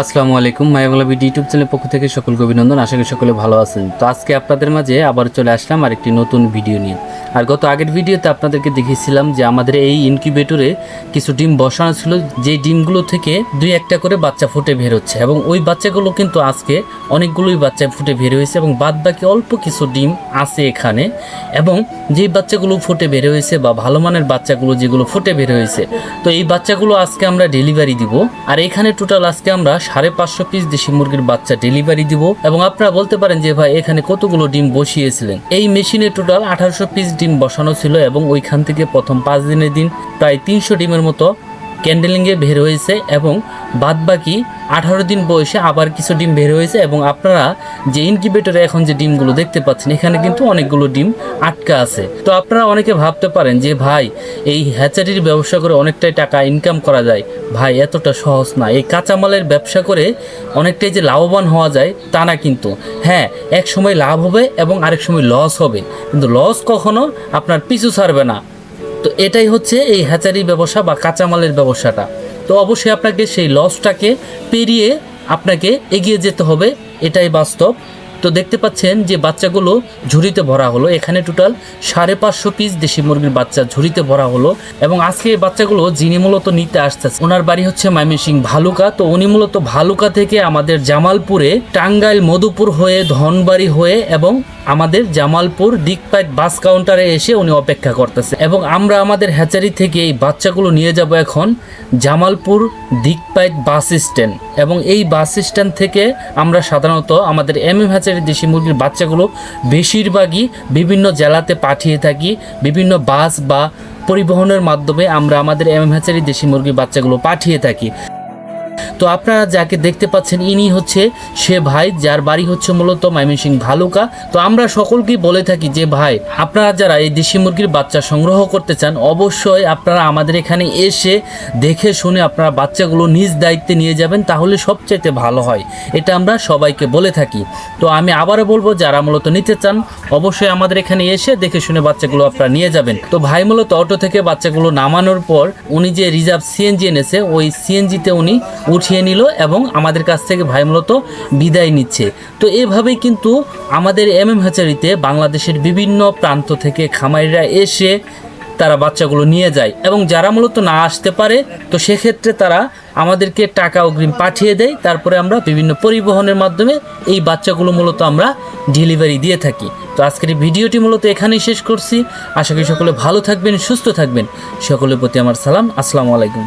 আসসালামু আলাইকুম মায়াবলা BD YouTube channel পক্ষ থেকে সকলকে অভিনন্দন। আশা করি সকলে ভালো আছেন। তো আজকে আপনাদের মাঝে আবার চলে আসলাম আরেকটি নতুন ভিডিও নিয়ে। আর গত আগের ভিডিওতে আপনাদেরকে দেখিয়েছিলাম যে আমাদের এই ইনকিউবেটরে কিছু ডিম বসানো ছিল যে ডিমগুলো থেকে দুই একটা করে বাচ্চা ফুটে বের হচ্ছে এবং ওই বাচ্চাগুলো কিন্তু আজকে অনেকগুলোই বাচ্চা ফুটে বের হয়েছে এবং বাদ বাকি অল্প কিছু ডিম আছে এখানে এবং যেই বাচ্চাগুলো ফুটে বের হয়েছে বা ভালো মানের বাচ্চাগুলো যেগুলো ফুটে বের হয়েছে, তো এই বাচ্চাগুলো আজকে আমরা ডেলিভারি দিব। আর এখানে টোটাল আজকে আমরা সাড়ে পাঁচশো পিস দেশি মুরগির বাচ্চা ডেলিভারি দিব এবং আপনারা বলতে পারেন যে ভাই এখানে কতগুলো ডিম বসিয়েছিলেন। এই মেশিনে টোটাল আঠারোশো পিস বসানো ছিল এবং ওইখান থেকে প্রথম পাঁচ দিনের দিন প্রায় তিনশো ডিমের মতো ক্যান্ডেলিংয়ে বের হয়েছে এবং বাদ বাকি আঠারো দিন বয়সে আবার কিছু ডিম বের হয়েছে এবং আপনারা যে ইনকিউবেটরে এখন যে ডিমগুলো দেখতে পাচ্ছেন, এখানে কিন্তু অনেকগুলো ডিম আটকা আছে। তো আপনারা অনেকে ভাবতে পারেন যে, ভাই, এই হ্যাচারির ব্যবসা করে অনেকটাই টাকা ইনকাম করা যায়। ভাই, এতটা সহজ না। এই কাঁচামালের ব্যবসা করে অনেকটাই যে লাভবান হওয়া যায়, তা না কিন্তু। হ্যাঁ এক সময় লাভ হবে এবং আরেক সময় লস হবে। কিন্তু লস কখনো আপনার পিছু ছাড়বে না। তো এটাই হচ্ছে এই হ্যাচারি ব্যবসা বা কাঁচামালের ব্যবসাটা। তো অবশ্যই আপনাকে সেই লসটাকে পেরিয়ে আপনাকে এগিয়ে যেতে হবে, এটাই বাস্তব। তো দেখতে পাচ্ছেন যে বাচ্চাগুলো ঝুড়িতে ভরা হলো। এখানে টোটাল সাড়ে পাঁচশো পিস দেশি মুরগির বাচ্চা ঝুড়িতে ভরা হলো। এবং আজকে এই বাচ্চাগুলো যিনি মূলত নিতে আসতেছে, ওনার বাড়ি হচ্ছে ময়মনসিং ভালুকা। তো উনি মূলত ভালুকা থেকে আমাদের জামালপুরে টাঙ্গাইল মধুপুর হয়ে ধনবাড়ি হয়ে এবং আমাদের জামালপুর দিকপাইট বাস কাউন্টারে এসে উনি অপেক্ষা করতেছে। এবং আমরা আমাদের হ্যাচারি থেকে এই বাচ্চাগুলো নিয়ে যাব এখন জামালপুর দিকপাইট বাস স্ট্যান্ড। এবং এই বাস স্ট্যান্ড থেকে আমরা সাধারণত আমাদের এম এম হ্যাচারি দেশি মুরগির বাচ্চাগুলো বেশিরভাগই বিভিন্ন জেলাতে পাঠিয়ে থাকি, বিভিন্ন বাস বা পরিবহনের মাধ্যমে আমরা আমাদের এম এম হ্যাচারি দেশি মুরগির বাচ্চাগুলো পাঠিয়ে থাকি। তো আপনারা যাকে দেখতে পাচ্ছেন, ইনি হচ্ছে সে ভাই, যার বাড়ি হচ্ছে মূলত ময়মনসিং ভালুকা। তো আমরা সকলকেই বলে থাকি যে, ভাই, আপনারা যারা এই দেশি মুরগির বাচ্চা সংগ্রহ করতে চান, অবশ্যই আপনারা আমাদের এখানে এসে দেখে শুনে আপনারা বাচ্চাগুলো নিজ দায়িত্বে নিয়ে যাবেন, তাহলে সবচাইতে ভালো হয়। এটা আমরা সবাইকে বলে থাকি। তো আমি আবারও বলব, যারা মূলত নিতে চান, অবশ্যই আমাদের এখানে এসে দেখে শুনে বাচ্চাগুলো আপনারা নিয়ে যাবেন। তো ভাই মূলত অটো থেকে বাচ্চাগুলো নামানোর পর, উনি যে রিজার্ভ সিএনজি এনেছে, ওই সিএনজিতে উনি উঠিয়ে নিল এবং আমাদের কাছ থেকে ভাই মূলত বিদায় নিচ্ছে। তো এভাবেই কিন্তু আমাদের এম এম হ্যাচারিতে বাংলাদেশের বিভিন্ন প্রান্ত থেকে খামারিরা এসে তারা বাচ্চাগুলো নিয়ে যায় এবং যারা মূলত না আসতে পারে, তো সেক্ষেত্রে তারা আমাদেরকে টাকা অগ্রিম পাঠিয়ে দেয়। তারপরে আমরা বিভিন্ন পরিবহনের মাধ্যমে এই বাচ্চাগুলো মূলত আমরা ডেলিভারি দিয়ে থাকি। তো আজকের এই ভিডিওটি মূলত এখানেই শেষ করছি। আশা করি সকলে ভালো থাকবেন, সুস্থ থাকবেন। সকলের প্রতি আমার সালাম। আসসালামু আলাইকুম।